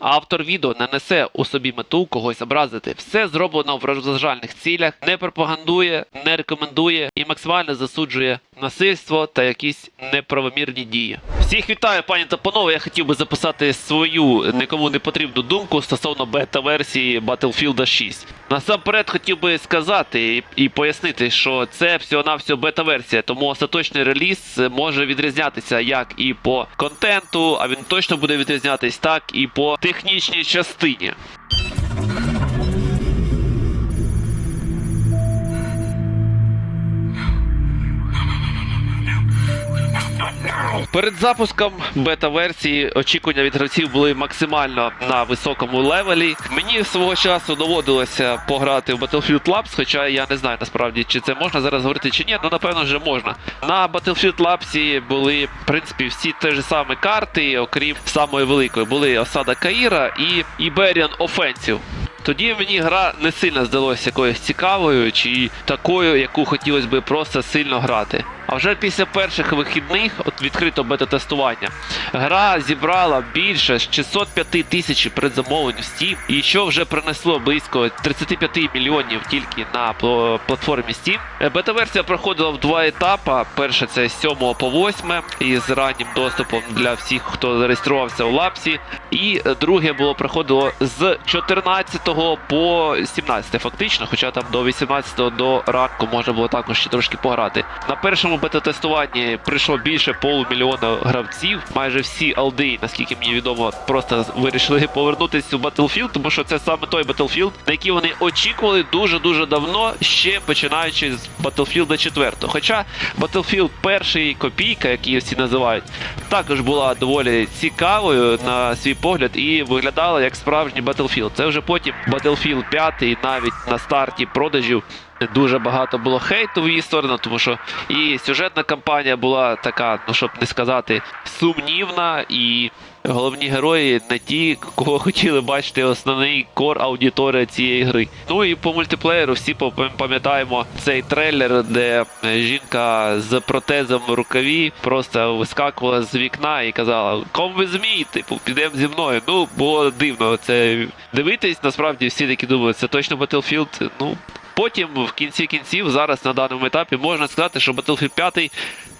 Автор відео не несе у собі мету когось образити. Все зроблено в розважальних цілях, не пропагандує, не рекомендує і максимально засуджує насильство та якісь неправомірні дії. Всіх вітаю, пані та панове. Я хотів би записати свою нікому не потрібну думку стосовно бета-версії Battlefield 6. Насамперед хотів би сказати і, пояснити, що це всього-навсього бета-версія, тому остаточний реліз може відрізнятися як і по контенту, а він точно буде відрізнятись, так і по технічній частині. Перед запуском бета-версії очікування від гравців були максимально на високому левелі. Мені свого часу доводилося пограти в Battlefield Labs, хоча я не знаю насправді, чи це можна зараз говорити чи ні. Ну напевно вже можна. На Battlefield Labs були в принципі всі ті ж самі карти, окрім самої великої. Були осада Каїра і Iberian Offensive. Тоді мені гра не сильно здалася якоюсь цікавою чи такою, яку хотілося би просто сильно грати. А вже після перших вихідних, от відкрито бета-тестування, гра зібрала більше 605 тисяч предзамовлень в Steam, і що вже принесло близько 35 мільйонів тільки на платформі Steam. Е, Бета-версія проходила в два етапи. Перше це з 7 по 8 із раннім доступом для всіх, хто зареєструвався у лапсі. І е, друге було проходило з 14 по 17 фактично, хоча там до 18 до ранку можна було також ще трошки пограти. На першому бета-тестуванні прийшло більше полумільйона гравців. Майже всі алди, наскільки мені відомо, просто вирішили повернутися у Battlefield, тому що це саме той Battlefield, на який вони очікували дуже-дуже давно, ще починаючи з Battlefield 4. Хоча Battlefield перший копійка, як її всі називають, також була доволі цікавою на свій погляд і виглядала як справжній Battlefield. Це вже потім Battlefield 5 навіть на старті продажів. Дуже багато було хейту в її сторону, тому що і сюжетна кампанія була така, ну щоб не сказати, сумнівна, і головні герої не ті, кого хотіли бачити основний кор аудиторія цієї гри. Ну і по мультиплеєру всі пам'ятаємо цей трейлер, де е, жінка з протезом в рукаві просто вискакувала з вікна і казала Come with me, типу, підемо зі мною. Ну, було дивно це дивитись. Насправді всі такі думають, це точно Battlefield. Ну, Потім, в кінці кінців, зараз на даному етапі можна сказати, що Battlefield 5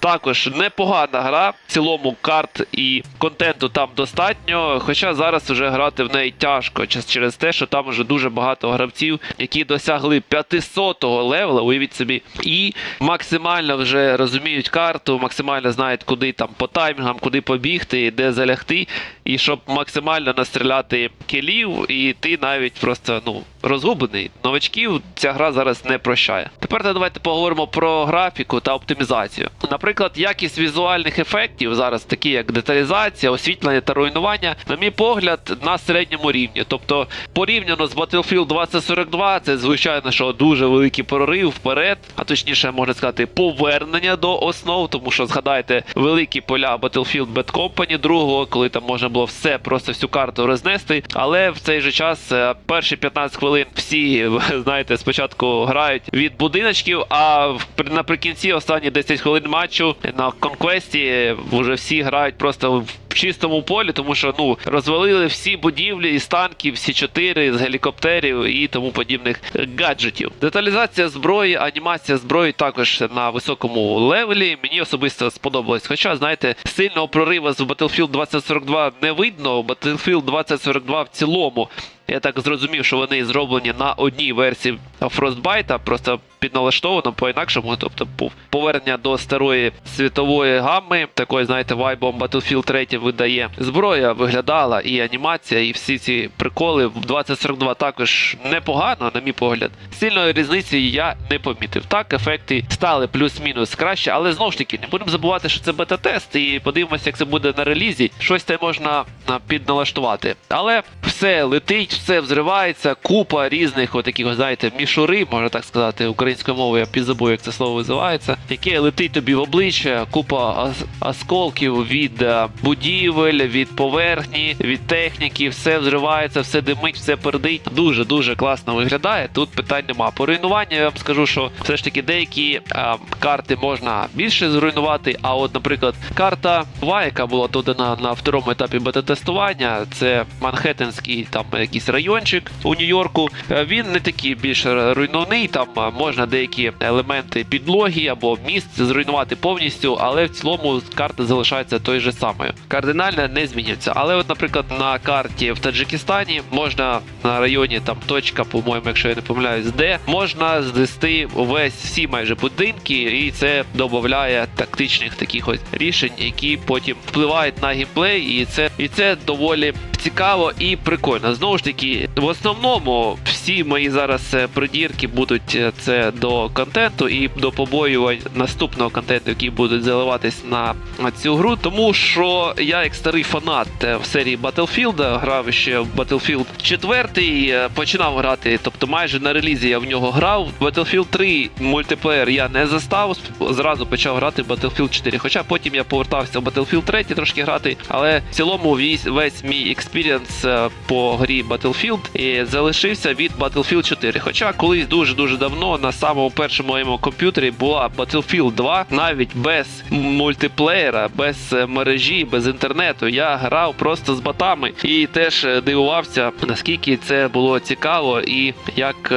також непогана гра. В цілому карт і контенту там достатньо. Хоча зараз вже грати в неї тяжко через те, що там вже дуже багато гравців, які досягли 500-го левела, уявіть собі, і максимально вже розуміють карту, максимально знають, куди там по таймінгам, куди побігти, де залягти, і щоб максимально настріляти кілів, і ти навіть просто ну розгублений. Новачків ця гра зараз не прощає. Тепер давайте поговоримо про графіку та оптимізацію. Наприклад, якість візуальних ефектів зараз, такі як деталізація, освітлення та руйнування, на мій погляд, на середньому рівні. Тобто, порівняно з Battlefield 2042, це звичайно, що дуже великий прорив вперед, а точніше можна сказати, повернення до основ, тому що згадайте великі поля Battlefield Bad Company другого, коли там можна було все, просто всю карту рознести. Але в цей же час е, перші 15 хвилин всі, знаєте, спочатку грають від будиночків, а наприкінці останні 10 хвилин матчу на конквесті вже всі грають просто в чистому полі, тому що ну розвалили всі будівлі із танків, всі чотири з гелікоптерів і тому подібних гаджетів. Деталізація зброї, анімація зброї також на високому левелі. Мені особисто сподобалось. Хоча, знаєте, сильного прориву з Battlefield 2042 не видно. Battlefield 2042 в цілому. Я так зрозумів, що вони зроблені на одній версії Frostbite, просто підналаштовано по-інакшому, тобто пов- повернення до старої світової гамми, такої, знаєте, вайбом Battlefield 3 видає. Зброя виглядала, і анімація, і всі ці приколи в 2042 також непогано, на мій погляд. Сильної різниці я не помітив. Так, ефекти стали плюс-мінус краще, але знову ж таки, не будемо забувати, що це бета-тест, і подивимося, як це буде на релізі. Щось там можна підналаштувати. Але все летить, все взривається, купа різних отаких, от, знаєте, мішури, можна так сказати, українською мовою я підзабув, як це слово називається, яке летить тобі в обличчя, купа осколків від е, будівель, від поверхні, від техніки, все взривається, все димить, все пердить. Дуже дуже класно виглядає. Тут питань нема. По руйнуванню я вам скажу, що все ж таки деякі е, карти можна більше зруйнувати. А от, наприклад, карта 2, яка була додана на второму етапі бета-тестування, це Манхеттенський там якийсь райончик у Нью-Йорку. Е, Він не такий більш руйнівний. Там е, можна деякі елементи підлоги або міст зруйнувати повністю, але в цілому карта залишається той же самою. Кардинально не змінюється. Але, от, наприклад, на карті в Таджикистані можна на районі там точка, по-моєму, якщо я не помиляюсь, де можна звести весь всі майже будинки, і це додає тактичних таких ось рішень, які потім впливають на геймплей, і це і це доволі цікаво і прикольно. Знову ж таки, в основному всі мої зараз е, придірки будуть е, це до контенту і до побоювань наступного контенту, який будуть заливатись на, цю гру. Тому що я, як старий фанат е, в серії Battlefield, грав ще в Battlefield 4, е, починав грати, тобто майже на релізі я в нього грав. Battlefield 3 мультиплеєр я не застав, зразу почав грати в Battlefield 4. Хоча потім я повертався в Battlefield 3 трошки грати, але в цілому весь мій експірієнс е, по грі Battlefield і залишився від Battlefield 4. Хоча колись дуже-дуже давно на самому першому моєму комп'ютері була Battlefield 2, навіть без мультиплеєра, без е, мережі, без інтернету. Я грав просто з ботами і теж е, дивувався, наскільки це було цікаво і як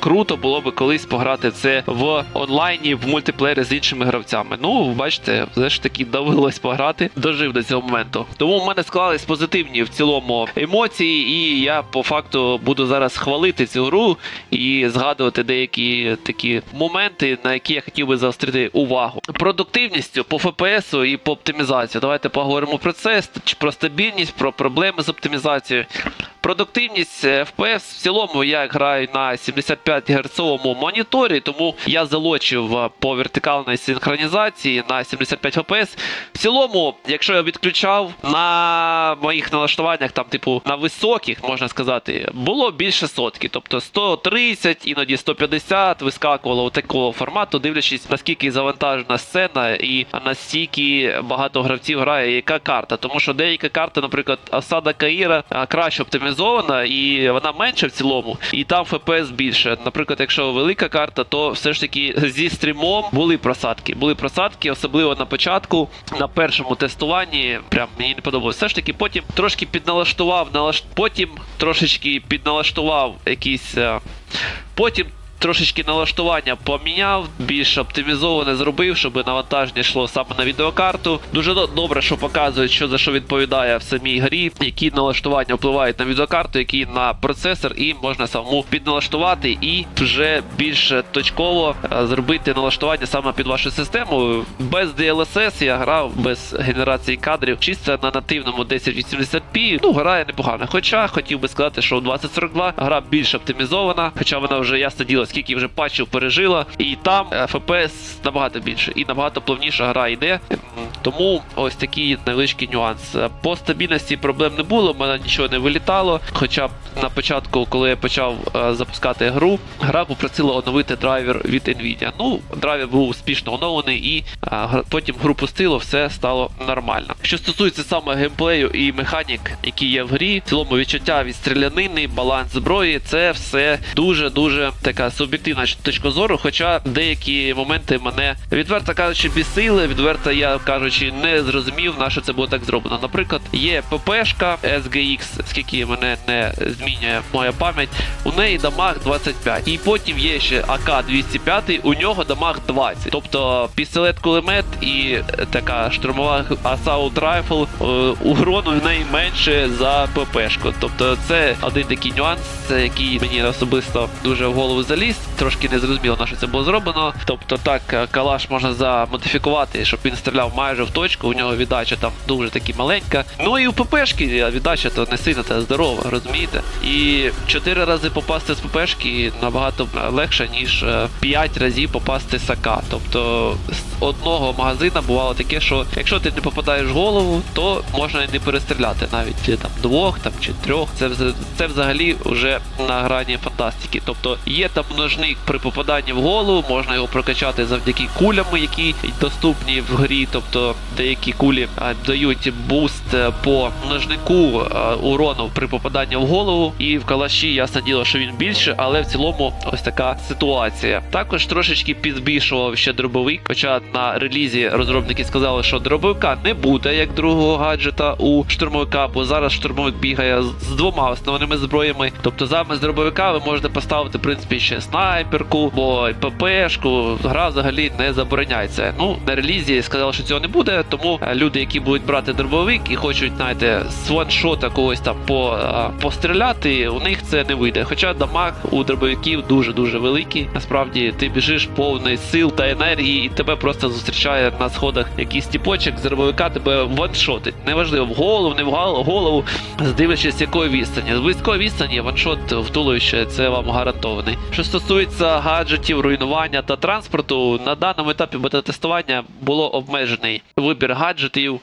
круто було би колись пограти це в онлайні в мультиплеєрі з іншими гравцями. Ну, бачите, все ж таки довелось пограти, дожив до цього моменту. Тому в мене склались позитивні в цілому емоції, і я по факту буду зараз хвалити цю гру і згадувати деякі такі моменти, на які я хотів би заострити увагу. Продуктивністю по FPS і по оптимізації. Давайте поговоримо про це, про стабільність, про проблеми з оптимізацією. Продуктивність е, FPS в цілому я граю на 75 Гц моніторі, тому я залочив е, по вертикальній синхронізації на 75 FPS. В цілому, якщо я відключав на моїх налаштуваннях, там, типу, на високих, можна сказати, було більше сотки. Тобто 130, іноді 150 вискакувало такого формату, дивлячись, наскільки завантажена сцена і настільки багато гравців грає, яка карта. Тому що деяка карта, наприклад, осада Каїра краще оптимізована і вона менша в цілому, і там FPS більше. Наприклад, якщо велика карта, то все ж таки зі стрімом були просадки. Були просадки, особливо на початку, на першому тестуванні. Прям мені не подобалось. Все ж таки, потім трошки підналаштував, налаш... потім трошечки підналаштував якісь. е, Потім трошечки налаштування поміняв, більш оптимізоване зробив, щоб навантаження йшло саме на відеокарту. Дуже добре, що показують, що за що відповідає в самій грі, які налаштування впливають на відеокарту, які на процесор, і можна саму підналаштувати і вже більш точково е, зробити налаштування саме під вашу систему. Без DLSS я грав без генерації кадрів, чисто на нативному 1080p. Ну, грає непогано. Хоча хотів би сказати, що у 2042 гра більш оптимізована, хоча вона вже ясно діло, скільки вже патчів пережила, і там FPS набагато більше і набагато плавніша гра йде. Тому ось такий невеличкий нюанс. По стабільності проблем не було, в мене нічого не вилітало. Хоча на початку, коли я почав е, запускати гру, гра попросила оновити драйвер від Nvidia. Ну, драйвер був успішно оновлений, і е, потім гру пустило, все стало нормально. Що стосується саме геймплею і механік, які є в грі, в цілому відчуття від стрілянини, баланс зброї, це все дуже дуже така суб'єктивна точка зору. Хоча деякі моменти мене відверто кажучи, бісили, відверто я кажучи, не зрозумів, на що це було так зроблено. Наприклад, є ППшка SGX, скільки мене не змінює моя пам'ять, у неї дамаг 25. І потім є ще АК-205, у нього дамаг 20. Тобто пістолет кулемет і е, така штурмова Assault Rifle, урону в неї менше за ППшку. Тобто це один такий нюанс, який мені особисто дуже в голову заліз. Трошки не зрозуміло, на що це було зроблено. Тобто так, е, калаш можна замодифікувати, щоб він стріляв майже в точку. У нього віддача там дуже таки маленька. Ну і у ППшки віддача то не сильно та здорова, розумієте? І чотири рази попасти з ППшки набагато легше, ніж е, п'ять разів попасти з САКа. Тобто з одного магазина бувало таке, що якщо ти не попадаєш в голову, то можна і не перестріляти навіть е, там двох там чи трьох. Це це взагалі вже на грані фантастики. Тобто є там множник при попаданні в голову, можна його прокачати завдяки кулями, які доступні в грі. Тобто деякі кулі дають буст е, по множнику а, урону при попаданні в голову. І в калаші ясне діло, що він більше, але в цілому ось така ситуація. Також трошечки підбільшував ще дробовик. Хоча на релізі розробники сказали, що дробовика не буде як другого гаджета у штурмовика, бо зараз штурмовик бігає з двома основними зброями. Тобто замість дробовика ви можете поставити в принципі ще снайперку або ППшку. Гра взагалі не забороняється. Ну на релізі сказали, що цього не буде. Тому е, люди, які будуть брати дробовик і хочуть, знаєте, з ваншота когось там по, е, постріляти, у них це не вийде. Хоча дамаг у дробовиків дуже дуже великий. Насправді ти біжиш повний сил та енергії, і тебе просто зустрічає на сходах якийсь тіпочок з дробовика тебе ваншотить. Неважливо, в голову, не в голову, здивлячись, якої відстані. З близької відстані ваншот в туловище це вам гарантований. Що стосується гаджетів, руйнування та транспорту, на даному етапі бета-тестування було обмежений вибір гаджетів.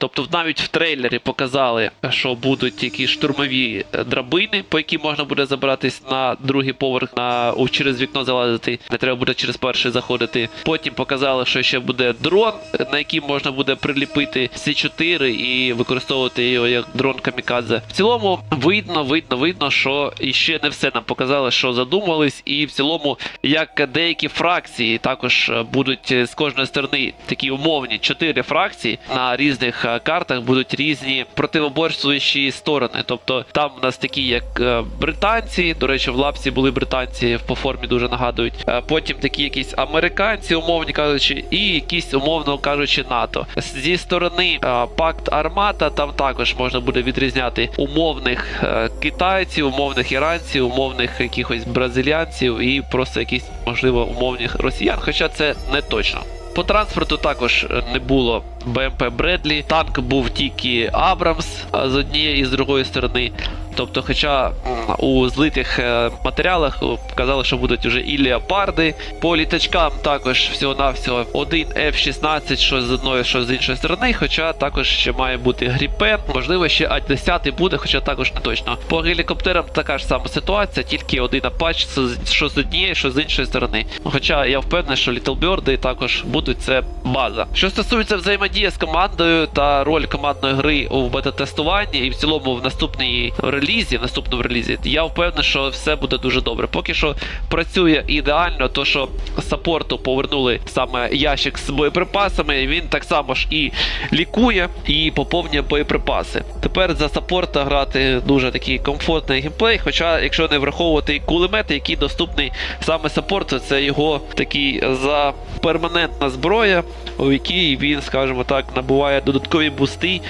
Тобто навіть в трейлері показали, що будуть якісь штурмові е, драбини, по які можна буде забиратись на другий поверх, на через вікно залазити. Не треба буде через перший заходити. Потім показали, що ще буде дрон, на який можна буде приліпити С4 і використовувати його як дрон камікадзе. В цілому видно, видно, видно, що іще не все нам показали, що задумувались, і в цілому, як деякі фракції також е, будуть е, з кожної сторони такі умовні чотири фракції на різних картах будуть різні противоборствуючі сторони. Тобто там у нас такі, як е, британці, до речі, в лапсі були британці по формі дуже нагадують. Е, Потім такі якісь американці, умовні кажучи, і якісь умовно кажучи, НАТО. Зі сторони е, пакт Армата там також можна буде відрізняти умовних китайців, умовних іранців, умовних якихось бразилянців і просто якісь можливо умовних росіян. Хоча це не точно. По транспорту також не було БМП Бредлі. Танк був тільки Абрамс з однієї і з другої сторони. Тобто, хоча у злитих е, матеріалах казали, що будуть вже і леопарди. По літачкам також всього-навсього один F-16, що з одної, що з іншої сторони. Хоча також ще має бути Гріпен. Можливо, ще А-10 буде, хоча також не точно. По гелікоптерам така ж сама ситуація, тільки один з- що з однієї, що з іншої сторони. Хоча я впевнений, що Bird також будуть це база. Що стосується взаємодії з командою та роль командної гри у бета-тестуванні і в цілому в наступній релізі, в наступному релізі, я впевнений, що все буде дуже добре. Поки що працює ідеально, то що саппорту повернули саме ящик з боєприпасами. Він так само ж і лікує, і поповнює боєприпаси. Тепер за саппорта грати дуже такий комфортний геймплей. Хоча, якщо не враховувати кулемети, які доступний саме саппорту, це його такий за перманентна зброя, у якій він, скажімо так, набуває додаткові бусти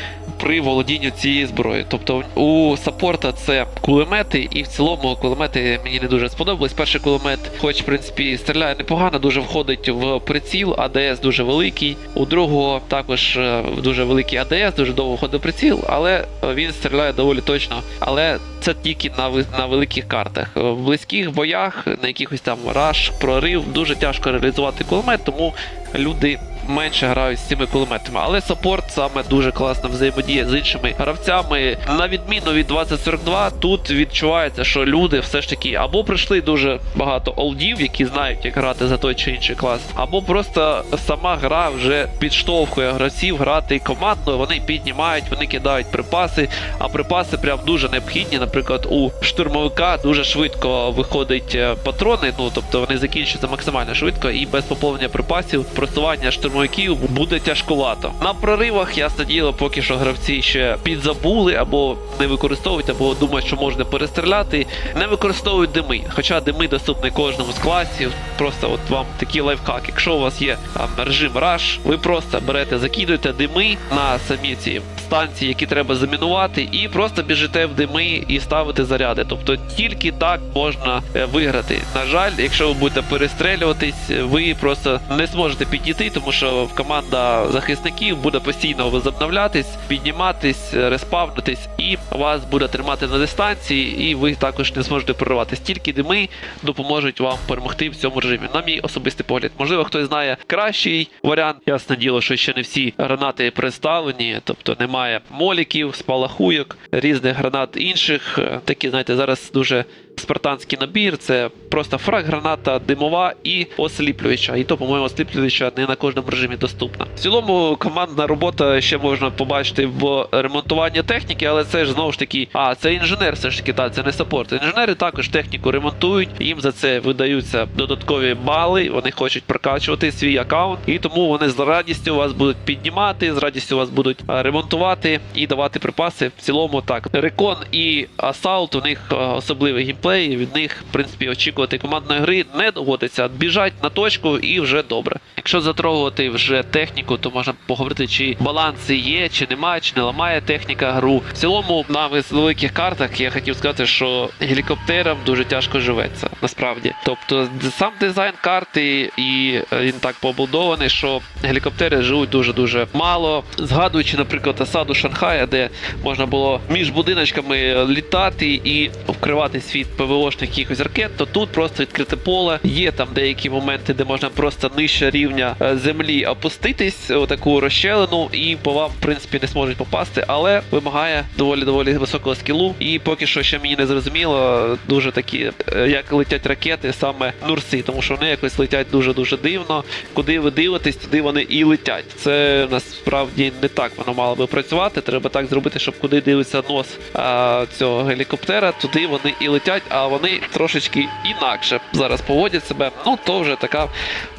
при володінні цієї зброї. Тобто у саппорта це кулемети, і в цілому кулемети мені не дуже сподобались. Перший кулемет, хоч в принципі стріляє непогано, дуже входить в приціл, АДС дуже великий. У другого також е, дуже великий АДС, дуже довго входить в приціл, але е, він стріляє доволі точно. Але це тільки на, на великих картах. Е, В близьких боях, на якихось там раш, прорив, дуже тяжко реалізувати кулемет, тому люди менше грають з цими кулеметами. Але саппорт саме дуже класно взаємодіє з іншими гравцями. На відміну від 2042, тут відчувається, що люди все ж таки або прийшли дуже багато олдів, які знають, як грати за той чи інший клас, або просто сама гра вже підштовхує гравців грати командно. Вони піднімають, вони кидають припаси, а припаси прям дуже необхідні. Наприклад, у штурмовика дуже швидко виходить е, патрони, ну тобто вони закінчуються максимально швидко і без поповнення припасів просування штурмовика штурмовиків буде тяжкувато. На проривах, ясне діло, поки що гравці ще підзабули або не використовують, або думають, що можна перестріляти. Не використовують дими. Хоча дими доступні кожному з класів. Просто от вам такий лайфхак. Якщо у вас є там, режим Rush, ви просто берете, закидуєте дими на самі ці станції, які треба замінувати, і просто біжите в дими і ставите заряди. Тобто тільки так можна е, виграти. На жаль, якщо ви будете перестрелюватись, ви просто не зможете підійти, тому що команда захисників буде постійно возобновлятись, підніматись, е, респавнитись, і вас буде тримати на дистанції, і ви також не зможете прориватись. Тільки дими допоможуть вам перемогти в цьому режимі. На мій особистий погляд. Можливо, хтось знає кращий варіант. Ясне діло, що ще не всі гранати представлені, тобто немає моліків, спалахуйок, різних гранат інших. Е, Такі, знаєте, зараз дуже спартанський набір. Це просто фраг, граната, димова і осліплююча. І то, по-моєму, осліплююча не на кожному режимі доступна. В цілому командна робота ще можна побачити в ремонтуванні техніки, але це ж знову ж таки, а це інженер, все ж таки, та це не саппорт. Інженери також техніку ремонтують, їм за це видаються додаткові бали. Вони хочуть прокачувати свій аккаунт, і тому вони з радістю вас будуть піднімати, з радістю вас будуть ремонтувати і давати припаси. В цілому так. Рекон і Асаулт у них особливий геймплей. Від них, в принципі, очікувати командної гри не доводиться. Біжать на точку і вже добре. Якщо затрогувати вже техніку, то можна поговорити, чи баланси є, чи немає, чи не ламає техніка гру. В цілому на великих картах я хотів сказати, що гелікоптерам дуже тяжко живеться. Насправді, тобто сам дизайн карти і е, він так побудований, що гелікоптери живуть дуже дуже мало. Згадуючи, наприклад, осаду Шанхая, де можна було між будиночками літати і вкривати світ ПВОшних якихось ракет, то тут просто відкрите поле. Є там деякі моменти, де можна просто нижче рівня е, землі опуститись, у таку розщелину, і по вам, в принципі, не зможуть попасти, але вимагає доволі доволі високого скілу. І поки що ще мені не зрозуміло, дуже такі, е, як летять ракети, саме Нурси, тому що вони якось летять дуже дуже дивно. Куди ви дивитесь, туди вони і летять. Це насправді не так воно мало би працювати. Треба так зробити, щоб куди дивиться нос а, цього гелікоптера, туди вони і летять, а вони трошечки інакше зараз поводять себе. Ну то вже така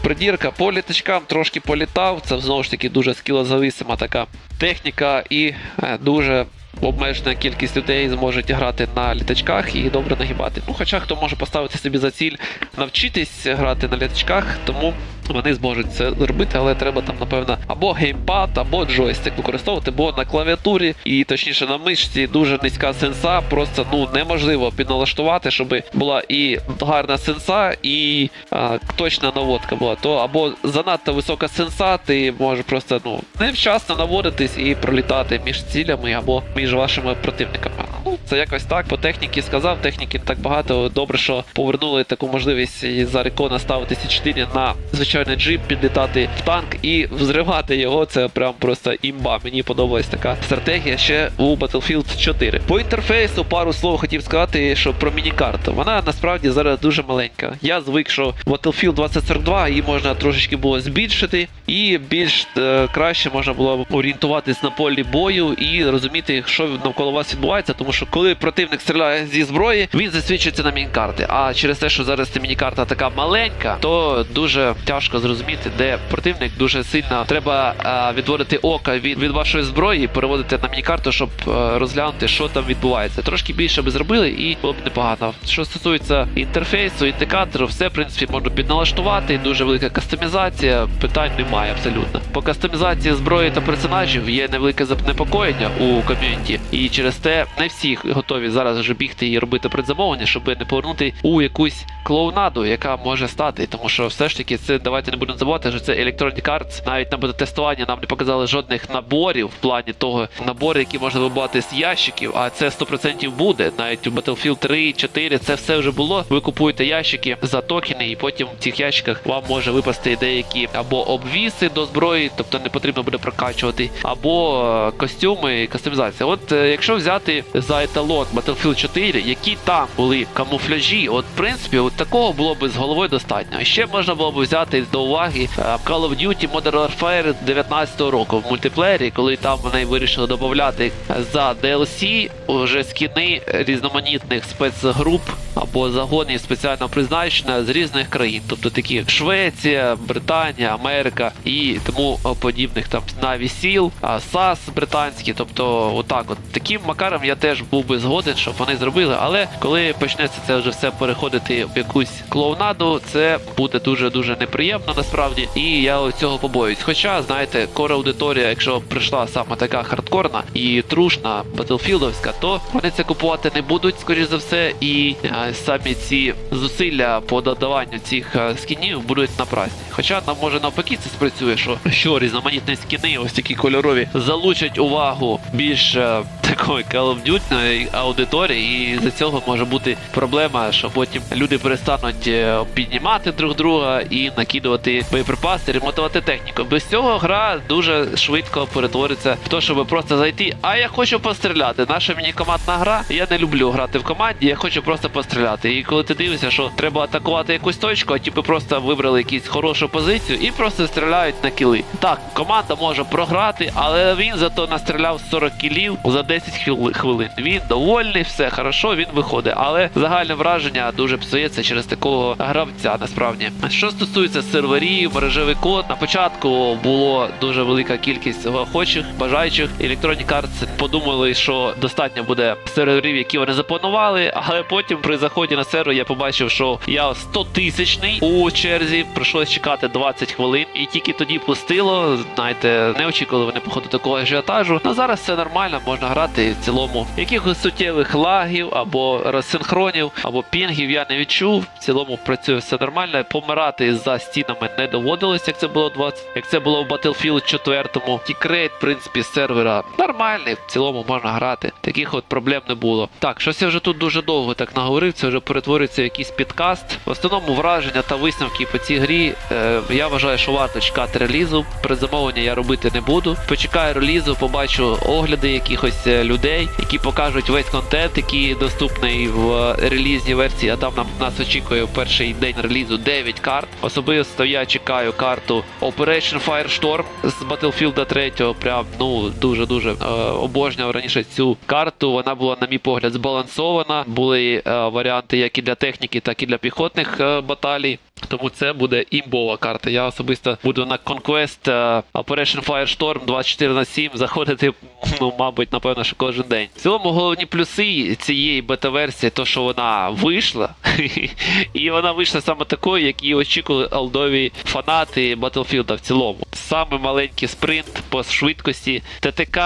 придірка по літачкам, трошки політав. Це знову ж таки дуже скілозависима така техніка і е, дуже. Обмежена кількість людей зможуть грати на літачках і добре нагибати. Ну, хоча хто може поставити собі за ціль навчитись грати на літачках, тому вони зможуть це зробити, але треба там, напевно, або геймпад, або джойстик використовувати, бо на клавіатурі і точніше на мишці дуже низька сенса, просто ну неможливо підналаштувати, щоб була і гарна сенса, і а, точна наводка була. То або занадто висока сенса, ти можеш просто ну невчасно наводитись і пролітати між цілями або між вашими противниками. Це якось так. По техніці сказав, техніки так багато. Добре, що повернули таку можливість за рекона ставити С4 на звичайний джип, підлітати в танк і взривати його. Це прям просто імба. Мені подобалась така стратегія ще у Battlefield 4. По інтерфейсу пару слов хотів сказати, що про міні-карту. Вона насправді зараз дуже маленька. Я звик, що Battlefield 2042 її можна трошечки було збільшити, і більш е, краще можна було орієнтуватись на полі бою і розуміти, що навколо вас відбувається, тому що коли противник стріляє зі зброї, він засвідчується на міні-карти. А через те, що зараз ця міні-карта така маленька, то дуже тяжко зрозуміти, де противник дуже сильно треба е, відводити ока від, від вашої зброї, переводити на міні-карту, щоб е, розглянути, що там відбувається. Трошки більше би зробили, і було б непогано. Що стосується інтерфейсу, індикатору, все в принципі можна підналаштувати. Дуже велика кастомізація, питань немає абсолютно. По кастомізації зброї та персонажів є невелике занепокоєння у ком'юніті, і через те не всі готові зараз вже бігти і робити предзамовлення, щоб не повернути у якусь клоунаду, яка може стати. Тому що все ж таки це давайте не будемо забувати, що це Electronic Arts. Навіть на бета-тестуванні нам не показали жодних наборів в плані того набори, які можна вибувати з ящиків. А це 100% буде. Навіть у Battlefield 3, 4 це все вже було. Ви купуєте ящики за токени, і потім в цих ящиках вам може випасти деякі або обвіси до зброї, тобто не потрібно буде прокачувати, або е, костюми і кастомізація. От е, якщо взяти за за еталон Battlefield 4, які там були камуфляжі. От, в принципі, от такого було б з головою достатньо. Ще можна було б взяти до уваги е, Call of Duty Modern Warfare 19-го року в мультиплеєрі, коли там вони вирішили додати за DLC уже скіни різноманітних спецгруп або загонів спеціального призначення з різних країн, тобто такі Швеція, Британія, Америка і тому подібних там Наві Сіл, САС британські, тобто отак, от таким макаром я теж був би згоден, щоб вони зробили. Але коли почнеться це вже все переходити в якусь клоунаду, це буде дуже дуже неприємно насправді, і я цього побоююсь. Хоча, знаєте, кора аудиторія, якщо прийшла саме така хардкорна і трушна батлфілдовська, то вони це купувати не будуть, скоріш за все, і е, самі ці зусилля по додаванню цих е, скінів будуть напрасні. Хоча нам може навпаки це спрацює, що, що різноманітні скіни, ось такі кольорові, залучать увагу більш е, такої Call of Duty аудиторії, і за цього може бути проблема, що потім люди перестануть е, піднімати друг друга і накидувати боєприпаси, ремонтувати техніку. Без цього гра дуже швидко перетвориться в те, щоб просто зайти. А я хочу постріляти. Наша мені командна гра. Я не люблю грати в команді, я хочу просто постріляти. І коли ти дивишся, що треба атакувати якусь точку, а типу просто вибрали якусь хорошу позицію і просто стріляють на кіли. Так, команда може програти, але він зато настріляв 40 кілів за 10 хвили- хвилин. Він довольний, все хорошо, він виходить. Але загальне враження дуже псується через такого гравця. Насправді, що стосується серверів, мережевий код, на початку було дуже велика кількість охочих, бажаючих. Electronic Arts подумали, що достатньо буде серверів, які вони запланували. Але потім при заході на сервер я побачив, що я 100 тисячний у черзі. Прийшлось чекати 20 хвилин, і тільки тоді пустило. Знаєте, не очікували вони походу такого ажіотажу. Ну зараз все нормально, можна грати в цілому. Якихось суттєвих лагів або розсинхронів, або пінгів я не відчув. В цілому працює все нормально. Помирати за стінами не доводилось, як це було 20, як це було в Battlefield 4. Тікрейт, в принципі, сервера нормальний. В цілому можна грати. Таких от проблем не було. Так, щось я вже тут дуже довго так наговорив. Це вже перетворюється в якийсь підкаст. В основному враження та висновки по цій грі. Е, я вважаю, що варто чекати релізу. Предзамовлення я робити не буду. Почекаю релізу, побачу огляди якихось е, людей, які покажуть весь контент, який доступний в е, релізній версії. А там нам нас очікує перший день релізу 9 карт. Особисто я чекаю карту Operation Firestorm з Battlefield 3. Прям ну дуже дуже е, обожнював раніше цю карту. Вона була, на мій погляд, збалансована. Були е, варіанти як і для техніки, так і для піхотних е, баталій. Тому це буде імбова карта. Я особисто буду на Conquest е, Operation Firestorm 24 на 7 заходити, ну, мабуть, напевно, що кожен день. В цілому головні плюси цієї бета-версії, то що вона вийшла, і вона вийшла саме такою, як і очікували алдові фанати Battlefield в цілому. Саме маленький спринт по швидкості. ТТК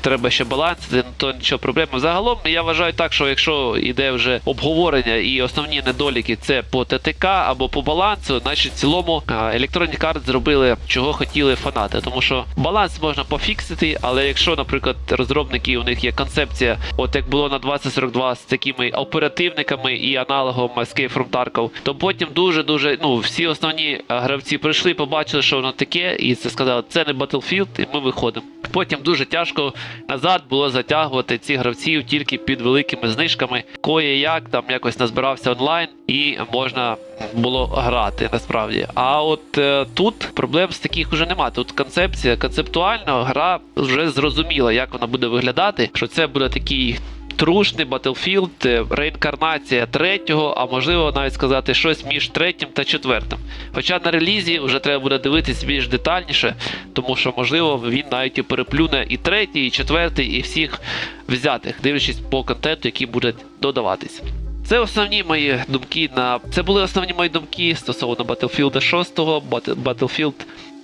треба ще балансити, ну, то нічого проблеми. Загалом я вважаю так, що якщо йде вже обговорення і основні недоліки це по ТТК або по балансу, значить в цілому а, Electronic Arts зробили чого хотіли фанати. Тому що баланс можна пофіксити, але якщо, наприклад, розробники у них є концепція, от як було на 2042 з такими оперативниками і аналогом Escape from Tarkov, то потім дуже дуже ну всі основні гравці прийшли, побачили, що воно таке, і це сказали, це не Battlefield, і ми виходимо. Потім дуже тяжко назад було затягувати цих гравців тільки під великими знижками. Кое як там якось назбирався онлайн, і можна було грати насправді. А от е, тут проблем з таких уже немає. Тут концепція, концептуально гра вже зрозуміла, як вона буде виглядати. Що це буде такий. Трушний Battlefield, е, реінкарнація третього, а можливо навіть сказати щось між третім та четвертим. Хоча на релізі вже треба буде дивитись більш детальніше, тому що можливо він навіть і переплюне і третій, і четвертий, і всіх взятих, дивлячись по контенту, який буде додаватись. Це основні мої думки на це були основні мої думки стосовно Battlefield 6, Bat- Battlefield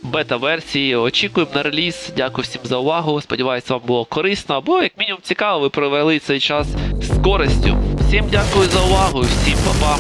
бета-версії. Очікуємо на реліз. Дякую всім за увагу. Сподіваюсь, вам було корисно або як мінімум цікаво. Ви провели цей час з користю. Всім дякую за увагу, всім па-па.